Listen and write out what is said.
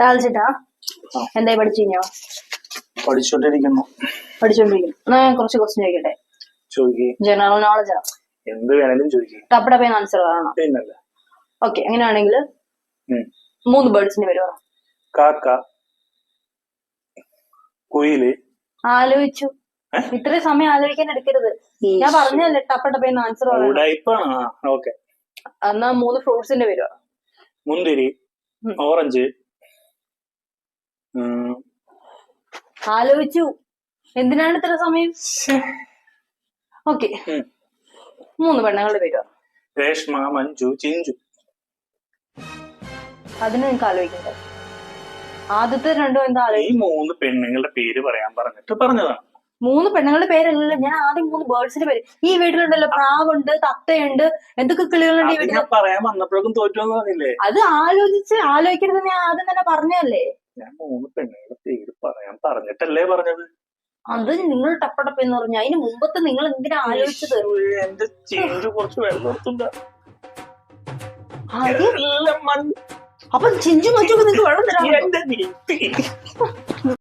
രാജിട്ടാ എന്തായി പഠിച്ചിഞ്ഞോ പഠിച്ചോണ്ടിരിക്കുന്നു. പഠിച്ചോണ്ടിരിക്കുന്നു. എന്നാ ഞാൻ കുറച്ച് ക്വസ്റ്റ്യൻ ചോദിക്കട്ടെ? ചോദിക്കേ. ജനറൽ നോളജ് എന്ത് വേണേലും ചോദിക്കേ. ടപ്പടപ്പേ ആൻസർ പറയണം പിന്നല്ല. ഓക്കെ അങ്ങനെയാണെങ്കിൽ മൂന്ന് ബേർഡ്സിന്റെ പേര് പറ. കാക്ക കുയിൽ. ആലോചിച്ചു. ഇത്രയും സമയം ആലോചിക്കാൻ എടുക്കരുത്. ഞാൻ പറഞ്ഞല്ലേ ടപ്പടപ്പേന്ന് ആൻസർ പറയണം ഓക്കെ. എന്നാ മൂന്ന് ഫ്രൂട്ട്സിന്റെ പേര് മുന്തിരി ഓറഞ്ച് ആലോചിച്ചു. എന്തിനാണ് ഇത്ര സമയം? ഓക്കെ. മൂന്ന് പെണ്ണുങ്ങളുടെ പേര് രേഷ്മ മഞ്ജു ചിഞ്ചു. അതിന് നിങ്ങൾക്ക് ആലോചിക്കണ്ടേ. ആദ്യത്തെ രണ്ടും എന്താ ഈ മൂന്ന് പെണ്ണുങ്ങളുടെ പേര് പറയാൻ പറഞ്ഞിട്ട് പറഞ്ഞതാണ്. മൂന്ന് പെണ്ണുങ്ങളുടെ പേരല്ലല്ലോ. ഞാൻ ആദ്യം മൂന്ന് ബേർഡ്സിന്റെ പേര്. ഈ വീട്ടിലുണ്ടല്ലോ പ്രാവുണ്ട് തത്തയുണ്ട് എന്തൊക്കെ കിളികളുണ്ട് ഈ വീട്ടിൽ ഞാൻ പറയാൻ വന്നപ്പോഴേക്കും തോറ്റു പറഞ്ഞില്ലേ? അത് ആലോചിച്ച് ആലോചിക്കരുത് ഞാൻ ആദ്യം തന്നെ പറഞ്ഞല്ലേ ഞാൻ മൂന്ന് പെണ്ണുങ്ങളുടെ പേര് പറയാൻ പറഞ്ഞിട്ടല്ലേ പറഞ്ഞത്? അത് നിങ്ങൾ ടപ്പടപ്പ് എന്ന് പറഞ്ഞു അതിന് മുമ്പത്തെ നിങ്ങൾ എന്തിനാ ആലോചിച്ചത്? എന്റെ ചേഞ്ച് കുറച്ച് വെള്ളം എടുത്തുണ്ട്. അത് എല്ലാം മഞ്ഞ. അപ്പൊ ചിഞ്ചു മച്ചൊക്കെ നിങ്ങൾക്ക് വെള്ളം തരാം